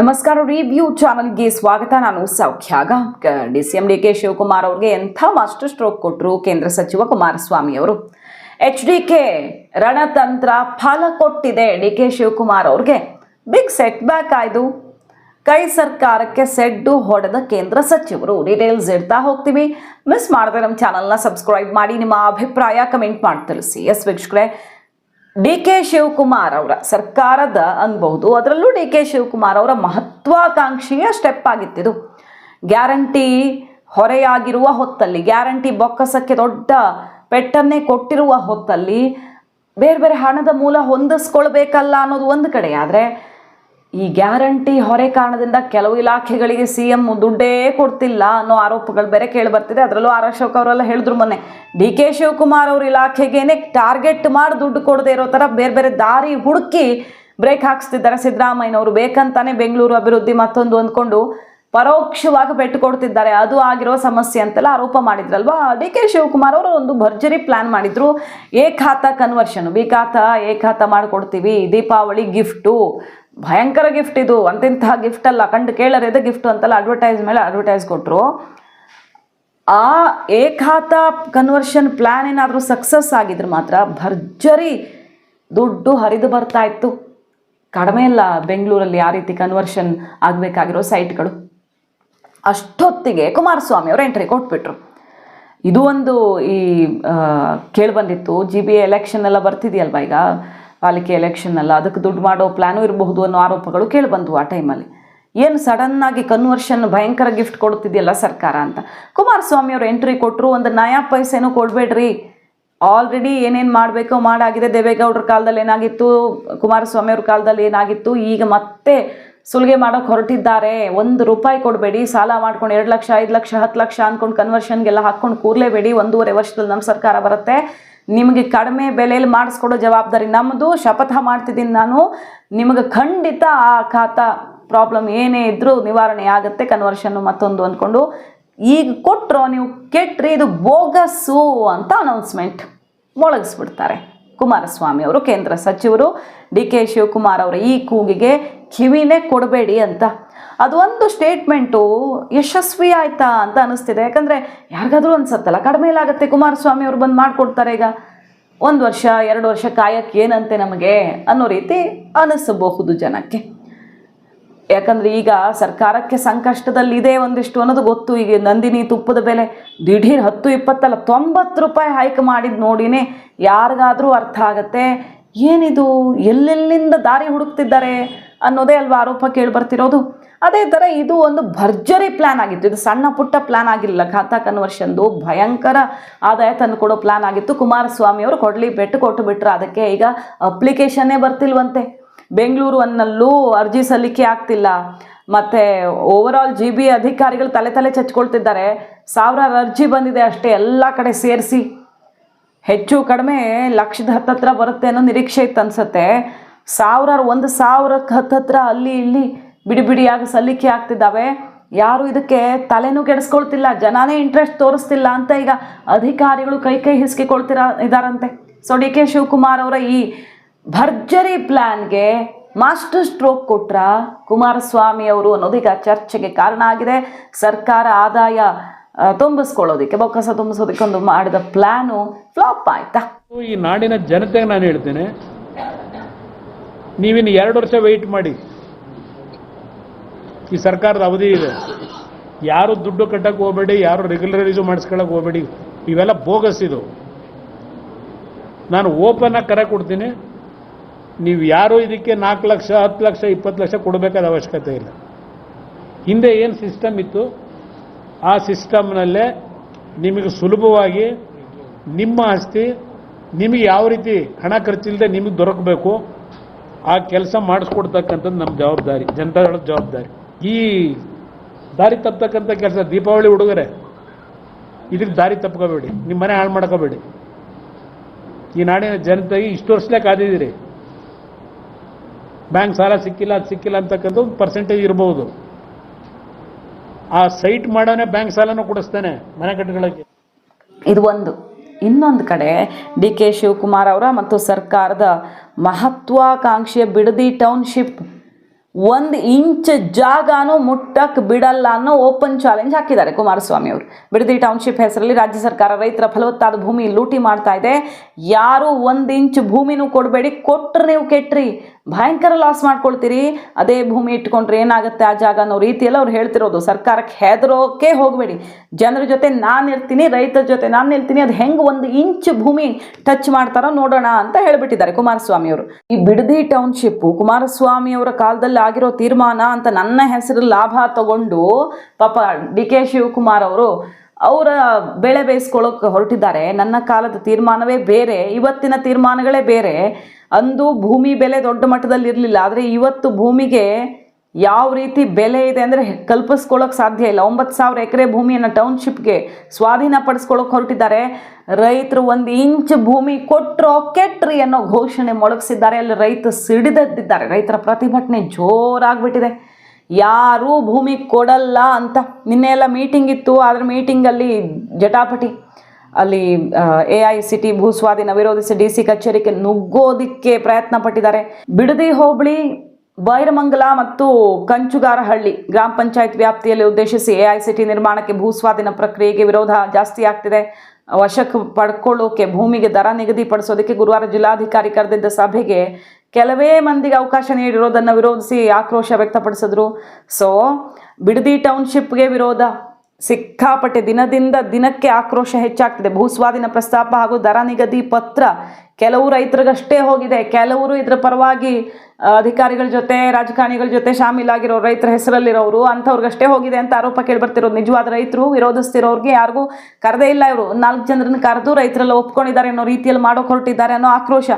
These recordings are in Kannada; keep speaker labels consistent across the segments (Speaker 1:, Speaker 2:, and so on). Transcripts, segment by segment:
Speaker 1: ನಮಸ್ಕಾರ ರಿವ್ಯೂ ಚಾನಲ್ಗೆ ಸ್ವಾಗತ. ನಾನು Saukhya Gaonkar D C M D K Shivakumar ಅವ್ರಿಗೆ ಎಂಥ ಮಾಸ್ಟರ್ ಸ್ಟ್ರೋಕ್ ಕೊಟ್ಟರು ಕೇಂದ್ರ ಸಚಿವ ಕುಮಾರಸ್ವಾಮಿ ಅವರು. ಎಚ್ ಡಿ ಕೆ ರಣತಂತ್ರ ಫಲ ಕೊಟ್ಟಿದೆ ಡಿ ಕೆ ಶಿವಕುಮಾರ್ ಅವ್ರಿಗೆ. ಬಿಗ್ ಸೆಟ್ ಬ್ಯಾಕ್ ಆಯಿತು ಕೈ ಸರ್ಕಾರಕ್ಕೆ ಸೆಡ್ಡು ಹೊಡೆದ ಕೇಂದ್ರ ಸಚಿವರು. ಡೀಟೇಲ್ಸ್ ಇಡ್ತಾ ಹೋಗ್ತೀವಿ. ಮಿಸ್ ಮಾಡದೆ ನಮ್ಮ ಚಾನಲ್ನ ಸಬ್ಸ್ಕ್ರೈಬ್ ಮಾಡಿ, ನಿಮ್ಮ ಅಭಿಪ್ರಾಯ ಕಮೆಂಟ್ ಮಾಡಿ ತಿಳಿಸಿ. ಎಸ್ ವೀಕ್ಷಕರೇ ಡಿ ಕೆ ಶಿವಕುಮಾರ್ ಅವರ ಸರ್ಕಾರದ ಅನ್ಬಹುದು. ಅದರಲ್ಲೂ ಡಿ ಕೆ ಶಿವಕುಮಾರ್ ಅವರ ಮಹತ್ವಾಕಾಂಕ್ಷೆಯ ಸ್ಟೆಪ್ ಆಗಿತ್ತಿದು ಗ್ಯಾರಂಟಿ ಹೊರೆಯಾಗಿರುವ ಹೊತ್ತಲ್ಲಿ, ಗ್ಯಾರಂಟಿ ಬೊಕ್ಕಸಕ್ಕೆ ದೊಡ್ಡ ಪೆಟ್ಟನ್ನೇ ಕೊಟ್ಟಿರುವ ಹೊತ್ತಲ್ಲಿ ಬೇರೆ ಬೇರೆ ಹಣದ ಮೂಲ ಹೊಂದಿಸ್ಕೊಳ್ಬೇಕಲ್ಲ ಅನ್ನೋದು ಒಂದು ಕಡೆ. ಆದರೆ ಈ ಗ್ಯಾರಂಟಿ ಹೊರೆ ಕಾರಣದಿಂದ ಕೆಲವು ಇಲಾಖೆಗಳಿಗೆ ಸಿ ಎಂ ದುಡ್ಡೇ ಕೊಡ್ತಿಲ್ಲ ಅನ್ನೋ ಆರೋಪಗಳು ಬೇರೆ ಕೇಳಿ ಬರ್ತಿದೆ. ಅದರಲ್ಲೂ ಆರ್ ಅಶೋಕ್ ಅವರೆಲ್ಲ ಹೇಳಿದ್ರು ಮೊನ್ನೆ. ಡಿ ಕೆ ಶಿವಕುಮಾರ್ ಅವ್ರ ಇಲಾಖೆಗೇನೆ ಟಾರ್ಗೆಟ್ ಮಾಡಿ ದುಡ್ಡು ಕೊಡದೇ ಇರೋ ಥರ ಬೇರೆ ಬೇರೆ ದಾರಿ ಹುಡುಕಿ ಬ್ರೇಕ್ ಹಾಕ್ಸ್ತಿದ್ದಾರೆ ಸಿದ್ದರಾಮಯ್ಯನವರು. ಬೇಕಂತಾನೆ ಬೆಂಗಳೂರು ಅಭಿವೃದ್ಧಿ ಮತ್ತೊಂದು ಅಂದ್ಕೊಂಡು ಪರೋಕ್ಷವಾಗಿ ಪೆಟ್ಟು ಕೊಡ್ತಿದ್ದಾರೆ. ಅದು ಆಗಿರೋ ಸಮಸ್ಯೆ ಅಂತೆಲ್ಲ ಆರೋಪ ಮಾಡಿದ್ರಲ್ವಾ? ಡಿ ಕೆ ಶಿವಕುಮಾರ್ ಅವರು ಒಂದು ಭರ್ಜರಿ ಪ್ಲಾನ್ ಮಾಡಿದ್ರು. ಏಕಾತ ಕನ್ವರ್ಷನ್ ಬಿ ಖಾತ ಏಕಾತ ಮಾಡಿಕೊಡ್ತೀವಿ. ದೀಪಾವಳಿ ಗಿಫ್ಟು. ಭಯಂಕರ ಗಿಫ್ಟ್ ಇದು. ಅಂತಿಂತಹ ಗಿಫ್ಟ್ ಅಲ್ಲ. ಕಂಡು ಇದೆ ಗಿಫ್ಟ್ ಅಂತೆಲ್ಲ ಅಡ್ವರ್ಟೈಸ್ ಮೇಲೆ ಅಡ್ವರ್ಟೈಸ್ ಕೊಟ್ಟರು ಆ ಏಕಾತ ಕನ್ವರ್ಷನ್ ಪ್ಲ್ಯಾನ್ ಏನಾದರೂ ಸಕ್ಸಸ್ ಆಗಿದ್ರೆ ಮಾತ್ರ ಭರ್ಜರಿ ದುಡ್ಡು ಹರಿದು ಬರ್ತಾ ಇತ್ತು. ಕಡಿಮೆ ಇಲ್ಲ ಬೆಂಗಳೂರಲ್ಲಿ ಆ ರೀತಿ ಕನ್ವರ್ಷನ್ ಆಗಬೇಕಾಗಿರೋ ಸೈಟ್ಗಳು ಅಷ್ಟೊತ್ತಿಗೆ ಕುಮಾರಸ್ವಾಮಿ ಅವರು ಎಂಟ್ರಿ ಕೊಟ್ಬಿಟ್ರು. ಇದು ಒಂದು ಈ ಕೇಳಿಬಂದಿತ್ತು ಜಿ ಬಿ ಎಲೆಕ್ಷನ್ ಎಲ್ಲ ಬರ್ತಿದೆಯಲ್ವ ಈಗ? ಪಾಲಿಕೆ ಎಲೆಕ್ಷನ್ ಅಲ್ಲ, ಅದಕ್ಕೆ ದುಡ್ಡು ಮಾಡೋ ಪ್ಲ್ಯಾನು ಇರಬಹುದು ಅನ್ನೋ ಆರೋಪಗಳು ಕೇಳಿಬಂದವು ಆ ಟೈಮಲ್ಲಿ ಏನು ಸಡನ್ನಾಗಿ ಕನ್ವರ್ಷನ್ ಭಯಂಕರ ಗಿಫ್ಟ್ ಕೊಡ್ತಿದೆಯಲ್ಲ ಸರ್ಕಾರ ಅಂತ. ಕುಮಾರಸ್ವಾಮಿ ಅವರು ಎಂಟ್ರಿ ಕೊಟ್ಟರು ಒಂದು ನಯಾ ಪೈಸೆನೂ ಕೊಡಬೇಡ್ರಿ. ಆಲ್ರೆಡಿ ಏನೇನು ಮಾಡಬೇಕೋ ಮಾಡಾಗಿದೆ, ದೇವೇಗೌಡರ ಕಾಲದಲ್ಲಿ ಏನಾಗಿತ್ತು, ಕುಮಾರಸ್ವಾಮಿ ಅವ್ರ ಕಾಲದಲ್ಲಿ ಏನಾಗಿತ್ತು, ಈಗ ಮತ್ತೆ ಸುಲಿಗೆ ಮಾಡೋಕೆ ಹೊರಟಿದ್ದಾರೆ. ಒಂದು ರೂಪಾಯಿ ಕೊಡಬೇಡಿ, ಸಾಲ ಮಾಡ್ಕೊಂಡು ಎರಡು ಲಕ್ಷ, ಐದು ಲಕ್ಷ, ಹತ್ತು ಲಕ್ಷ ಅಂದ್ಕೊಂಡು ಕನ್ವರ್ಷನ್ಗೆಲ್ಲ ಹಾಕ್ಕೊಂಡು ಕೂರಲೇಬೇಡಿ. ಒಂದೂವರೆ ವರ್ಷದಲ್ಲಿ ನಮ್ಮ ಸರ್ಕಾರ ಬರುತ್ತೆ. ನಿಮಗೆ ಕಡಿಮೆ ಬೆಲೆಯಲ್ಲಿ ಮಾಡಿಸ್ಕೊಡೋ ಜವಾಬ್ದಾರಿ ನಮ್ಮದು ಶಪಥ ಮಾಡ್ತಿದ್ದೀನಿ ನಾನು. ನಿಮಗೆ ಖಂಡಿತ ಆ ಖಾತಾ ಪ್ರಾಬ್ಲಮ್ ಏನೇ ಇದ್ದರೂ ನಿವಾರಣೆ ಆಗುತ್ತೆ. ಕನ್ವರ್ಷನ್ನು ಮತ್ತೊಂದು ಅಂದ್ಕೊಂಡು ಈಗ ಕೊಟ್ಟರು ನೀವು ಕೆಟ್ರಿ ಇದು ಬೋಗಸ್ಸು ಅಂತ ಅನೌನ್ಸ್ಮೆಂಟ್ ಮೊಳಗಿಸ್ಬಿಡ್ತಾರೆ. ಕುಮಾರಸ್ವಾಮಿ ಅವರು, ಕೇಂದ್ರ ಸಚಿವರು, ಡಿ ಕೆ ಶಿವಕುಮಾರ್ ಅವರ ಈ ಕೂಗಿಗೆ ಕಿವಿನೇ ಕೊಡಬೇಡಿ ಅಂತ ಅದು ಒಂದು ಸ್ಟೇಟ್ಮೆಂಟು ಯಶಸ್ವಿ ಆಯ್ತಾ ಅಂತ ಅನಿಸ್ತಿದೆ ಯಾಕಂದರೆ ಯಾರಿಗಾದರೂ ಅನ್ಸತ್ತಲ್ಲ, ಕಡಿಮೆ ಆಗುತ್ತೆ. ಕುಮಾರಸ್ವಾಮಿ ಅವರು ಬಂದು ಮಾಡಿಕೊಡ್ತಾರೆ ಈಗ. ಒಂದು ವರ್ಷ, ಎರಡು ವರ್ಷ ಕಾಯಕ್ಕೆ ಏನಂತೆ ನಮಗೆ ಅನ್ನೋ ರೀತಿ ಅನಿಸಬಹುದು ಜನಕ್ಕೆ. ಯಾಕಂದರೆ ಈಗ ಸರ್ಕಾರಕ್ಕೆ ಸಂಕಷ್ಟದಲ್ಲಿದೆ ಒಂದಿಷ್ಟು ಅನ್ನೋದು ಗೊತ್ತು. ಈಗ ನಂದಿನಿ ತುಪ್ಪದ ಬೆಲೆ ದಿಢೀರ್ ಹತ್ತು, ಇಪ್ಪತ್ತಲ್ಲ, ತೊಂಬತ್ತು ರೂಪಾಯಿ ಹೈಕ್ ಮಾಡಿದ್ದು ನೋಡಿನೇ ಯಾರಿಗಾದರೂ ಅರ್ಥ ಆಗತ್ತೆ. ಏನಿದು? ಎಲ್ಲೆಲ್ಲಿಂದ ದಾರಿ ಹುಡುಕ್ತಿದ್ದಾರೆ ಅನ್ನೋದೇ ಅಲ್ವಾ ಆರೋಪ ಕೇಳಿ ಬರ್ತಿರೋದು ಅದೇ ಥರ ಇದು ಒಂದು ಭರ್ಜರಿ ಪ್ಲ್ಯಾನ್ ಆಗಿತ್ತು. ಇದು ಸಣ್ಣ ಪುಟ್ಟ ಪ್ಲ್ಯಾನ್ ಆಗಿರಲಿಲ್ಲ. ಖಾತಾ ಕನ್ವರ್ಷನ್ದು ಭಯಂಕರ ಆದಾಯ ತಂದು ಕೊಡೋ ಪ್ಲ್ಯಾನ್ ಆಗಿತ್ತು. ಕುಮಾರಸ್ವಾಮಿ ಅವರು ಕೊಡಲಿ ಬೆಟ್ಟು ಕೊಟ್ಟು ಬಿಟ್ಟರು ಅದಕ್ಕೆ ಈಗ ಅಪ್ಲಿಕೇಶನ್ನೇ ಬರ್ತಿಲ್ವಂತೆ. ಬೆಂಗಳೂರು ಅನ್ನಲ್ಲೂ ಅರ್ಜಿ ಸಲ್ಲಿಕೆ ಆಗ್ತಿಲ್ಲ. ಮತ್ತು ಓವರಾಲ್ ಜಿ ಬಿ ಅಧಿಕಾರಿಗಳು ತಲೆ ತಲೆ ಚಚ್ಕೊಳ್ತಿದ್ದಾರೆ. ಸಾವಿರಾರು ಅರ್ಜಿ ಬಂದಿದೆ ಅಷ್ಟೇ ಎಲ್ಲ ಕಡೆ ಸೇರಿಸಿ. ಹೆಚ್ಚು ಕಡಿಮೆ ಲಕ್ಷದ ಹತ್ತತ್ರ ಬರುತ್ತೆ ಅನ್ನೋ ನಿರೀಕ್ಷೆ ಇತ್ತು ಅನಿಸುತ್ತೆ. ಸಾವಿರಾರು, ಒಂದು ಸಾವಿರಕ್ಕೆ ಹತ್ತತ್ರ ಅಲ್ಲಿ ಇಲ್ಲಿ ಬಿಡಿ ಬಿಡಿಯಾಗಿ ಸಲ್ಲಿಕೆ ಆಗ್ತಿದ್ದಾವೆ. ಯಾರು ಇದಕ್ಕೆ ತಲೆನೂ ಕೆಡಿಸ್ಕೊಳ್ತಿಲ್ಲ, ಜನನೇ ಇಂಟ್ರೆಸ್ಟ್ ತೋರಿಸ್ತಿಲ್ಲ ಅಂತ ಈಗ ಅಧಿಕಾರಿಗಳು ಕೈ ಕೈ ಹಿಸ್ಕಿಕೊಳ್ತಿರ ಇದಾರಂತೆ. ಸೊ ಡಿ ಕೆ ಶಿವಕುಮಾರ್ ಅವರ ಈ ಭರ್ಜರಿ ಪ್ಲ್ಯಾನ್ಗೆ ಮಾಸ್ಟರ್ ಸ್ಟ್ರೋಕ್ ಕೊಟ್ರ ಕುಮಾರಸ್ವಾಮಿ ಅವರು ಅನ್ನೋದೀಗ ಚರ್ಚೆಗೆ ಕಾರಣ ಆಗಿದೆ. ಸರ್ಕಾರ ಆದಾಯ ತುಂಬಿಸ್ಕೊಳ್ಳೋದಿಕ್ಕೆ, ಬೊಕ್ಕಸ ತುಂಬಿಸೋದಕ್ಕೆ ಒಂದು ಮಾಡಿದ ಪ್ಲ್ಯಾನು ಫ್ಲಾಪ್ ಆಯ್ತಾ?
Speaker 2: ಈ ನಾಡಿನ ಜನತೆಗೆ ನಾನು ಹೇಳ್ತೇನೆ, ನೀವಿನ್ನು ಎರಡು ವರ್ಷ ವೆಯ್ಟ್ ಮಾಡಿ. ಈ ಸರ್ಕಾರದ ಅವಧಿ ಇದೆ. ಯಾರು ದುಡ್ಡು ಕಟ್ಟಕ್ಕೆ ಹೋಗಬೇಡಿ, ಯಾರು ರೆಗ್ಯುಲರೈಸು ಮಾಡಿಸ್ಕೊಳಕ್ಕೆ ಹೋಗಬೇಡಿ, ಇವೆಲ್ಲ ಬೋಗಸ್ ಇದು. ನಾನು ಓಪನ್ ಆಗಿ ಕರೆ ಕೊಡ್ತೀನಿ, ನೀವು ಯಾರು ಇದಕ್ಕೆ ನಾಲ್ಕು ಲಕ್ಷ, ಹತ್ತು ಲಕ್ಷ, ಇಪ್ಪತ್ತು ಲಕ್ಷ ಕೊಡಬೇಕಾದ ಅವಶ್ಯಕತೆ ಇಲ್ಲ. ಹಿಂದೆ ಏನು ಸಿಸ್ಟಮ್ ಇತ್ತು? ಆ ಸಿಸ್ಟಮ್ನಲ್ಲೇ ನಿಮಗೆ ಸುಲಭವಾಗಿ ನಿಮ್ಮ ಆಸ್ತಿ, ನಿಮಗೆ ಯಾವ ರೀತಿ ಹಣ ಖರ್ಚಿಲ್ಲದೆ ನಿಮಗೆ ದೊರಕಬೇಕು, ಆ ಕೆಲಸ ಮಾಡಿಸ್ಕೊಡ್ತಕ್ಕಂಥದ್ದು ನಮ್ಮ ಜವಾಬ್ದಾರಿ, ಜನತಾದಳದ ಜವಾಬ್ದಾರಿ. ಈ ದಾರಿ ತಪ್ಪತಕ್ಕಂಥ ಕೆಲಸ ದೀಪಾವಳಿ ಹುಡುಗರೆ ಇದಕ್ಕೆ ದಾರಿ ತಪ್ಕೋಬೇಡಿ. ನಿಮ್ಮ ಮನೆ ಹಾಳು ಮಾಡ್ಕೋಬೇಡಿ. ಈ ನಾಡಿನ ಜನತೆಗೆ ಇಷ್ಟು ವರ್ಷಲೇ ಕಾದಿದ್ದೀರಿ. ಬ್ಯಾಂಕ್ ಸಾಲ ಸಿಕ್ಕಿಲ್ಲ, ಅದು ಸಿಕ್ಕಿಲ್ಲ ಅಂತಕ್ಕಂಥ ಒಂದು ಪರ್ಸೆಂಟೇಜ್ ಇರ್ಬೋದು. ಆ ಸೈಟ್ ಮಾಡೋನೇ ಬ್ಯಾಂಕ್ ಸಾಲನೂ ಕೊಡಿಸ್ತಾನೆ ಮನೆ ಕಟ್ಟಗಳಿಗೆ
Speaker 1: ಇದು ಒಂದು. ಇನ್ನೊಂದು ಕಡೆ ಡಿ ಕೆ ಶಿವಕುಮಾರ್ ಅವರ ಮತ್ತು ಸರ್ಕಾರದ ಮಹತ್ವಾಕಾಂಕ್ಷೆಯ ಬಿಡದಿ ಟೌನ್ಶಿಪ್ ಒಂದು ಇಂಚ್ ಜಾಗನೂ ಮುಟ್ಟಕ್ ಬಿಡಲ್ಲ ಅನ್ನೋ ಓಪನ್ ಚಾಲೆಂಜ್ ಹಾಕಿದ್ದಾರೆ ಕುಮಾರಸ್ವಾಮಿ ಅವರು. ಬಿಡದಿ ಟೌನ್ಶಿಪ್ ಹೆಸರಲ್ಲಿ ರಾಜ್ಯ ಸರ್ಕಾರ ರೈತರ ಫಲವತ್ತಾದ ಭೂಮಿ ಲೂಟಿ ಮಾಡ್ತಾ ಇದೆ. ಯಾರು ಒಂದು ಇಂಚ್ ಭೂಮಿನೂ ಕೊಡಬೇಡಿ ಕೊಟ್ಟರೆ ನೀವು ಕೆಟ್ರಿ. ಭಯಂಕರ ಲಾಸ್ ಮಾಡ್ಕೊಳ್ತೀರಿ. ಅದೇ ಭೂಮಿ ಇಟ್ಕೊಂಡ್ರೆ ಏನಾಗುತ್ತೆ ಆ ಜಾಗ ಅನ್ನೋ ರೀತಿಯಲ್ಲಿ ಅವ್ರು ಹೇಳ್ತಿರೋದು. ಸರ್ಕಾರಕ್ಕೆ ಹೆದರೋಕೆ ಹೋಗಬೇಡಿ. ಜನರ ಜೊತೆ ನಾನು ಇರ್ತೀನಿ, ರೈತರ ಜೊತೆ ನಾನು ನಿಲ್ತೀನಿ ಅದು ಹೆಂಗೆ ಒಂದು ಇಂಚ್ ಭೂಮಿ ಟಚ್ ಮಾಡ್ತಾರೋ ನೋಡೋಣ ಅಂತ ಹೇಳಿಬಿಟ್ಟಿದ್ದಾರೆ ಕುಮಾರಸ್ವಾಮಿ ಅವರು. ಈ ಬಿಡದಿ ಟೌನ್ಶಿಪ್ಪು ಕುಮಾರಸ್ವಾಮಿ ಅವರ ಕಾಲದಲ್ಲಿ ಆಗಿರೋ ತೀರ್ಮಾನ ಅಂತ ನನ್ನ ಹೆಸರು ಲಾಭ ತಗೊಂಡು ಪಾಪ ಡಿ ಕೆ ಶಿವಕುಮಾರ್ ಅವರು ಅವರ ಬೆಳೆ ಬೇಯಿಸ್ಕೊಳ್ಳೋಕೆ ಹೊರಟಿದ್ದಾರೆ. ನನ್ನ ಕಾಲದ ತೀರ್ಮಾನವೇ ಬೇರೆ, ಇವತ್ತಿನ ತೀರ್ಮಾನಗಳೇ ಬೇರೆ. ಅಂದು ಭೂಮಿ ಬೆಲೆ ದೊಡ್ಡ ಮಟ್ಟದಲ್ಲಿ ಇರಲಿಲ್ಲ ಆದರೆ ಇವತ್ತು ಭೂಮಿಗೆ ಯಾವ ರೀತಿ ಬೆಲೆ ಇದೆ ಅಂದರೆ ಕಲ್ಪಿಸ್ಕೊಳ್ಳೋಕೆ ಸಾಧ್ಯ ಇಲ್ಲ. ಒಂಬತ್ತು ಸಾವಿರ ಎಕರೆ ಭೂಮಿಯನ್ನು ಟೌನ್ಶಿಪ್ಗೆ ಸ್ವಾಧೀನ ಪಡಿಸ್ಕೊಳ್ಳೋಕೆ ಹೊರಟಿದ್ದಾರೆ. ರೈತರು ಒಂದು ಇಂಚು ಭೂಮಿ ಕೊಟ್ಟರೋ ಕೆಟ್ಟ್ರಿ ಅನ್ನೋ ಘೋಷಣೆ ಮೊಳಗಿಸಿದ್ದಾರೆ. ಅಲ್ಲಿ ರೈತ ಸಿಡಿದದ್ದಿದ್ದಾರೆ. ರೈತರ ಪ್ರತಿಭಟನೆ ಜೋರಾಗ್ಬಿಟ್ಟಿದೆ. ಯಾರೂ ಭೂಮಿ ಕೊಡಲ್ಲ ಅಂತ. ನಿನ್ನೆ ಎಲ್ಲ ಮೀಟಿಂಗ್ ಇತ್ತು. ಆದರೆ ಮೀಟಿಂಗಲ್ಲಿ ಜಟಾಪಟಿ. ಅಲ್ಲಿ ಎ ಐ ಸಿ ಟಿ ಭೂಸ್ವಾಧೀನ ವಿರೋಧಿಸಿ ಡಿ ಸಿ ಕಚೇರಿಗೆ ನುಗ್ಗೋದಿಕ್ಕೆ ಪ್ರಯತ್ನ ಪಟ್ಟಿದ್ದಾರೆ ಬಿಡದಿ ಹೋಬಳಿ ಬೈರಮಂಗಲ ಮತ್ತು ಕಂಚುಗಾರಹಳ್ಳಿ ಗ್ರಾಮ ಪಂಚಾಯತ್ ವ್ಯಾಪ್ತಿಯಲ್ಲಿ ಉದ್ದೇಶಿಸಿ ಎಐಸಿಟಿ ನಿರ್ಮಾಣಕ್ಕೆ ಭೂಸ್ವಾಧೀನ ಪ್ರಕ್ರಿಯೆಗೆ ವಿರೋಧ ಜಾಸ್ತಿ ಆಗ್ತಿದೆ. ವಶಕ್ಕೆ ಪಡ್ಕೊಳ್ಳೋಕೆ ಭೂಮಿಗೆ ದರ ನಿಗದಿಪಡಿಸೋದಕ್ಕೆ ಗುರುವಾರ ಜಿಲ್ಲಾಧಿಕಾರಿ ಕರೆದಿದ್ದ ಸಭೆಗೆ ಕೆಲವೇ ಮಂದಿಗೆ ಅವಕಾಶ ನೀಡಿರೋದನ್ನು ವಿರೋಧಿಸಿ ಆಕ್ರೋಶ ವ್ಯಕ್ತಪಡಿಸಿದ್ರು. ಸೊ, ಬಿಡದಿ ಟೌನ್ಶಿಪ್ಗೆ ವಿರೋಧ, ಸಿಕ್ಕಾಪಟ್ಟೆ ದಿನದಿಂದ ದಿನಕ್ಕೆ ಆಕ್ರೋಶ ಹೆಚ್ಚಾಗ್ತಿದೆ. ಭೂಸ್ವಾಧೀನ ಪ್ರಸ್ತಾಪ ಹಾಗೂ ದರ ನಿಗದಿ ಪತ್ರ ಕೆಲವು ರೈತರಿಗಷ್ಟೇ ಹೋಗಿದೆ. ಕೆಲವರು ಇದರ ಪರವಾಗಿ ಅಧಿಕಾರಿಗಳ ಜೊತೆ, ರಾಜಕಾರಣಿಗಳ ಜೊತೆ ಶಾಮೀಲಾಗಿರೋ ರೈತರ ಹೆಸರಲ್ಲಿರೋರು, ಅಂಥವ್ರಿಗಷ್ಟೇ ಹೋಗಿದೆ ಅಂತ ಆರೋಪ ಕೇಳಿಬರ್ತಿರೋದು ನಿಜವಾದ ರೈತರು, ವಿರೋಧಿಸ್ತಿರೋರಿಗೆ ಯಾರಿಗೂ ಕರೆದೇ ಇಲ್ಲ ಇವರು. ನಾಲ್ಕು ಜನರನ್ನ ಕರೆದು ರೈತರೆಲ್ಲ ಒಪ್ಕೊಂಡಿದ್ದಾರೆ ಅನ್ನೋ ರೀತಿಯಲ್ಲಿ ಮಾಡೋಕೆ ಹೊರಟಿದ್ದಾರೆ ಅನ್ನೋ ಆಕ್ರೋಶ.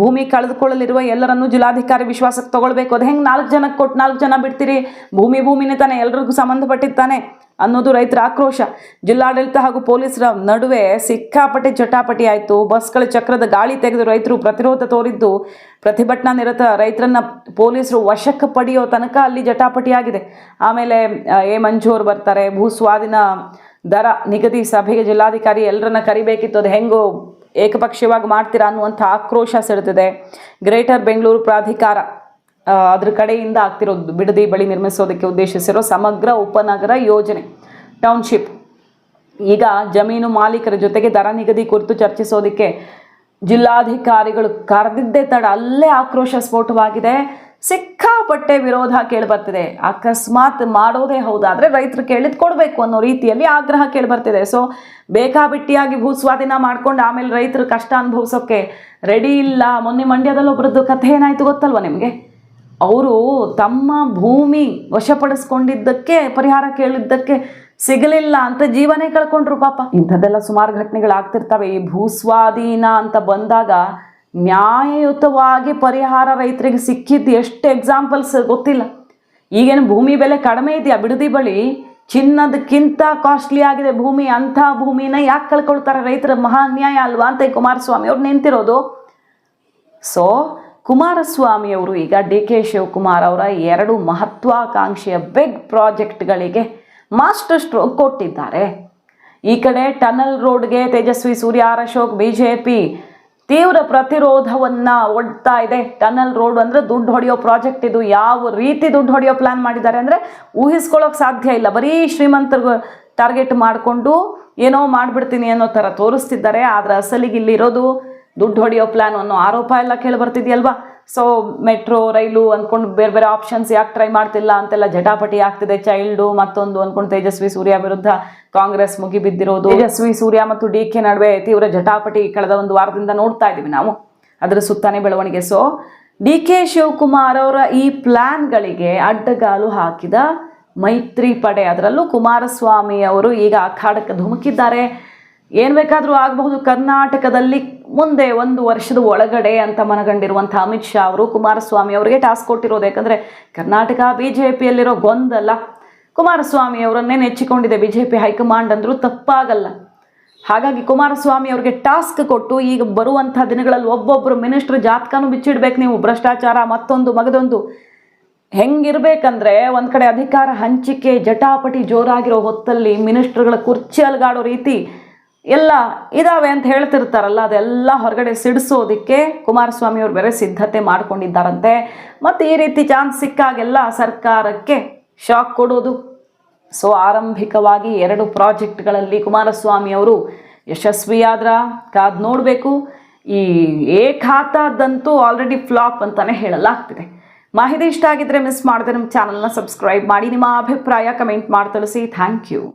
Speaker 1: ಭೂಮಿ ಕಳೆದುಕೊಳ್ಳಲಿರುವ ಎಲ್ಲರನ್ನು ಜಿಲ್ಲಾಧಿಕಾರಿ ವಿಶ್ವಾಸಕ್ಕೆ ತಗೊಳ್ಬೇಕು. ಅದು ಹೆಂಗೆ ನಾಲ್ಕು ಜನಕ್ಕೆ ಕೊಟ್ಟು ನಾಲ್ಕು ಜನ ಬಿಡ್ತೀರಿ? ಭೂಮಿ ಭೂಮಿನೇ ತಾನೆ, ಎಲ್ರಿಗೂ ಸಂಬಂಧಪಟ್ಟಿದ್ದಾನೆ ಅನ್ನೋದು ರೈತರ ಆಕ್ರೋಶ. ಜಿಲ್ಲಾಡಳಿತ ಹಾಗೂ ಪೊಲೀಸರ ನಡುವೆ ಸಿಕ್ಕಾಪಟ್ಟೆ ಜಟಾಪಟಿ ಆಯಿತು. ಬಸ್ಗಳ ಚಕ್ರದ ಗಾಳಿ ತೆಗೆದು ರೈತರು ಪ್ರತಿರೋಧ ತೋರಿದ್ದು, ಪ್ರತಿಭಟನಾ ನಿರತ ರೈತರನ್ನ ಪೊಲೀಸರು ವಶಕ್ಕೆ ಪಡೆಯೋ ತನಕ ಅಲ್ಲಿ ಜಟಾಪಟಿ ಆಗಿದೆ. ಆಮೇಲೆ ಎ ಮಂಜು ಅವ್ರು ಬರ್ತಾರೆ. ಭೂ ಸ್ವಾಧೀನ ದರ ನಿಗದಿ ಸಭೆಗೆ ಜಿಲ್ಲಾಧಿಕಾರಿ ಎಲ್ಲರನ್ನ ಕರಿಬೇಕಿತ್ತು. ಅದು ಹೆಂಗೋ ಏಕಪಕ್ಷೀಯವಾಗಿ ಮಾಡ್ತೀರಾ ಅನ್ನುವಂಥ ಆಕ್ರೋಶ ಸೆಳೆದಿದೆ. ಗ್ರೇಟರ್ ಬೆಂಗಳೂರು ಪ್ರಾಧಿಕಾರ ಅದ್ರ ಕಡೆಯಿಂದ ಆಗ್ತಿರೋದು ಬಿಡದಿ ಬಳಿ ನಿರ್ಮಿಸೋದಕ್ಕೆ ಉದ್ದೇಶಿಸಿರೋ ಸಮಗ್ರ ಉಪನಗರ ಯೋಜನೆ ಟೌನ್ಶಿಪ್ ಈಗ ಜಮೀನು ಮಾಲೀಕರ ಜೊತೆಗೆ ದರ ನಿಗದಿ ಕುರಿತು ಚರ್ಚಿಸೋದಕ್ಕೆ ಜಿಲ್ಲಾಧಿಕಾರಿಗಳು ಕರೆದಿದ್ದೇ ತಡ ಅಲ್ಲೇ ಆಕ್ರೋಶ ಸ್ಫೋಟವಾಗಿದೆ. ಸಿಕ್ಕಾಪಟ್ಟೆ ವಿರೋಧ ಕೇಳಿಬರ್ತಿದೆ. ಅಕಸ್ಮಾತ್ ಮಾಡೋದೇ ಹೌದಾದ್ರೆ ರೈತರು ಕೇಳಿದ್ ಕೊಡಬೇಕು ಅನ್ನೋ ರೀತಿಯಲ್ಲಿ ಆಗ್ರಹ ಕೇಳಿಬರ್ತಿದೆ. ಸೊ ಬೇಕಾಬಿಟ್ಟಿಯಾಗಿ ಭೂಸ್ವಾಧೀನ ಮಾಡ್ಕೊಂಡು ಆಮೇಲೆ ರೈತರು ಕಷ್ಟ ಅನುಭವಿಸೋಕೆ ರೆಡಿ ಇಲ್ಲ. ಮೊನ್ನೆ ಮಂಡ್ಯದಲ್ಲಿ ಒಬ್ಬರದ್ದು ಕಥೆ ಏನಾಯ್ತು ಗೊತ್ತಲ್ವ ನಿಮಗೆ? ಅವರು ತಮ್ಮ ಭೂಮಿ ವಶಪಡಿಸ್ಕೊಂಡಿದ್ದಕ್ಕೆ, ಪರಿಹಾರ ಕೇಳಿದ್ದಕ್ಕೆ ಸಿಗಲಿಲ್ಲ ಅಂತ ಜೀವನೇ ಕಳ್ಕೊಂಡ್ರು ಪಾಪ. ಇಂಥದ್ದೆಲ್ಲ ಸುಮಾರು ಘಟನೆಗಳು ಆಗ್ತಿರ್ತವೆ ಈ ಭೂಸ್ವಾಧೀನ ಅಂತ ಬಂದಾಗ ನ್ಯಾಯಯುತವಾಗಿ ಪರಿಹಾರ ರೈತರಿಗೆ ಸಿಕ್ಕಿದ್ದು ಎಷ್ಟು ಎಕ್ಸಾಂಪಲ್ಸ್ ಗೊತ್ತಿಲ್ಲ. ಈಗೇನು ಭೂಮಿ ಬೆಲೆ ಕಡಿಮೆ ಇದೆಯಾ? ಬಿಡದಿ ಬಳಿ ಚಿನ್ನದಕ್ಕಿಂತ ಕಾಸ್ಟ್ಲಿ ಆಗಿದೆ ಭೂಮಿ, ಅಂಥ ಭೂಮಿನ ಯಾಕೆ ಕಳ್ಕೊಳ್ತಾರೆ ರೈತರ? ಮಹಾ ಅನ್ಯಾಯ ಅಲ್ವಾ ಅಂತ ಕುಮಾರಸ್ವಾಮಿ ಅವ್ರು ನಿಂತಿರೋದು. ಸೊ ಕುಮಾರಸ್ವಾಮಿ ಅವರು ಈಗ ಡಿ ಕೆ ಶಿವಕುಮಾರ್ ಅವರ ಎರಡು ಮಹತ್ವಾಕಾಂಕ್ಷೆಯ ಬಿಗ್ ಪ್ರಾಜೆಕ್ಟ್ಗಳಿಗೆ ಮಾಸ್ಟರ್ ಸ್ಟ್ರೋಕ್ ಕೊಟ್ಟಿದ್ದಾರೆ. ಈ ಕಡೆ ಟನಲ್ ರೋಡ್ಗೆ Tejasvi Surya Ashok B J P ತೀವ್ರ ಪ್ರತಿರೋಧವನ್ನು ಒಡ್ತಾ ಇದೆ. ಟನಲ್ ರೋಡ್ ಅಂದರೆ ದುಡ್ಡು ಹೊಡೆಯೋ ಪ್ರಾಜೆಕ್ಟ್ ಇದು. ಯಾವ ರೀತಿ ದುಡ್ಡು ಹೊಡೆಯೋ ಪ್ಲ್ಯಾನ್ ಮಾಡಿದ್ದಾರೆ ಅಂದರೆ ಊಹಿಸ್ಕೊಳ್ಳೋಕೆ ಸಾಧ್ಯ ಇಲ್ಲ. ಬರೀ ಶ್ರೀಮಂತರು ಟಾರ್ಗೆಟ್ ಮಾಡಿಕೊಂಡು ಏನೋ ಮಾಡಿಬಿಡ್ತೀನಿ ಅನ್ನೋ ಥರ ತೋರಿಸ್ತಿದ್ದಾರೆ. ಆದರೆ ಅಸಲಿಗೆ ಇಲ್ಲಿರೋದು ದುಡ್ಡು ಹೊಡೆಯೋ ಪ್ಲ್ಯಾನ್ ಅನ್ನೋ ಆರೋಪ ಎಲ್ಲ ಕೇಳಿ ಬರ್ತಿದೆಯಲ್ವಾ ಸೊ ಮೆಟ್ರೋ ರೈಲು ಅಂದ್ಕೊಂಡು ಬೇರೆ ಬೇರೆ ಆಪ್ಷನ್ಸ್ ಯಾಕೆ ಟ್ರೈ ಮಾಡ್ತಿಲ್ಲ ಅಂತೆಲ್ಲ ಜಟಾಪಟಿ ಆಗ್ತಿದೆ. ಚೈಲ್ಡು ಮತ್ತೊಂದು ಅಂದ್ಕೊಂಡು ತೇಜಸ್ವಿ ಸೂರ್ಯ ವಿರುದ್ಧ ಕಾಂಗ್ರೆಸ್ ಮುಗಿಬಿದ್ದಿರೋದು ತೇಜಸ್ವಿ ಸೂರ್ಯ ಮತ್ತು ಡಿ ಕೆ ನಡುವೆ ತೀವ್ರ ಜಟಾಪಟಿ ಕಳೆದ ಒಂದು ವಾರದಿಂದ ನೋಡ್ತಾ ಇದ್ದೀವಿ ನಾವು. ಅದರ ಸುತ್ತಾನೆ ಬೆಳವಣಿಗೆ. ಸೊ ಡಿ ಕೆ ಶಿವಕುಮಾರ್ ಅವರ ಈ ಪ್ಲ್ಯಾನ್ಗಳಿಗೆ ಅಡ್ಡಗಾಲು ಹಾಕಿದ ಮೈತ್ರಿ ಪಡೆ. ಅದರಲ್ಲೂ ಕುಮಾರಸ್ವಾಮಿ ಅವರು ಈಗ ಅಖಾಡಕ್ಕೆ ಧುಮುಕಿದ್ದಾರೆ. ಏನು ಬೇಕಾದರೂ ಆಗಬಹುದು. ಕರ್ನಾಟಕದಲ್ಲಿ ಮುಂದೆ ಒಂದು ವರ್ಷದ ಒಳಗಡೆ ಅಂತ ಮನಗಂಡಿರುವಂಥ ಅಮಿತ್ ಶಾ ಅವರು, ಕುಮಾರಸ್ವಾಮಿ ಅವರಿಗೆ ಟಾಸ್ಕ್ ಕೊಟ್ಟಿರೋದು. ಯಾಕಂದರೆ ಕರ್ನಾಟಕ ಬಿ ಜೆ ಪಿಯಲ್ಲಿರೋ ಗೊಂದಲ, ಕುಮಾರಸ್ವಾಮಿ ಅವರನ್ನೇ ನೆಚ್ಚಿಕೊಂಡಿದೆ. B J P high command ಅಂದರೂ ತಪ್ಪಾಗಲ್ಲ. ಹಾಗಾಗಿ ಕುಮಾರಸ್ವಾಮಿ ಅವರಿಗೆ ಟಾಸ್ಕ್ ಕೊಟ್ಟು ಈಗ ಬರುವಂಥ ದಿನಗಳಲ್ಲಿ ಒಬ್ಬೊಬ್ಬರು ಮಿನಿಸ್ಟ್ರ್ ಜಾತಕನೂ ಬಿಚ್ಚಿಡ್ಬೇಕು. ನೀವು ಭ್ರಷ್ಟಾಚಾರ, ಮತ್ತೊಂದು ಮಗದೊಂದು. ಹೆಂಗಿರ್ಬೇಕಂದ್ರೆ ಒಂದು ಕಡೆ ಅಧಿಕಾರ ಹಂಚಿಕೆ, ಜಟಾಪಟಿ ಜೋರಾಗಿರೋ ಹೊತ್ತಲ್ಲಿ ಮಿನಿಸ್ಟ್ರುಗಳ ಕುರ್ಚಿ ಅಲ್ಗಾಡೋ ರೀತಿ ಎಲ್ಲ ಇದಾವೆ ಅಂತ ಹೇಳ್ತಿರ್ತಾರಲ್ಲ, ಅದೆಲ್ಲ ಹೊರಗಡೆ ಸಿಡಿಸೋದಕ್ಕೆ ಕುಮಾರಸ್ವಾಮಿ ಅವರು ಬೇರೆ ಸಿದ್ಧತೆ ಮಾಡ್ಕೊಂಡಿದ್ದಾರಂತೆ. ಮತ್ತು ಈ ರೀತಿ ಚಾನ್ಸ್ ಸಿಕ್ಕಾಗೆಲ್ಲ ಸರ್ಕಾರಕ್ಕೆ ಶಾಕ್ ಕೊಡೋದು. ಸೊ, ಆರಂಭಿಕವಾಗಿ ಎರಡು ಪ್ರಾಜೆಕ್ಟ್ಗಳಲ್ಲಿ ಕುಮಾರಸ್ವಾಮಿ ಅವರು ಯಶಸ್ವಿಯಾದ್ರ ಕಾದ್ ನೋಡಬೇಕು. ಈ ಏ ಖಾತಾದಂತೂ ಆಲ್ರೆಡಿ ಫ್ಲಾಪ್ ಅಂತಾನೆ ಹೇಳಲಾಗ್ತಿದೆ. ಮಾಹಿತಿ ಇಷ್ಟ ಆಗಿದ್ರೆ ಮಿಸ್ ಮಾಡಿದ್ರೆ ನಮ್ಮ ಚಾನಲ್ನ ಸಬ್ಸ್ಕ್ರೈಬ್ ಮಾಡಿ, ನಿಮ್ಮ ಅಭಿಪ್ರಾಯ ಕಮೆಂಟ್ ಮಾಡಿ ತಿಳಿಸಿ. Thank you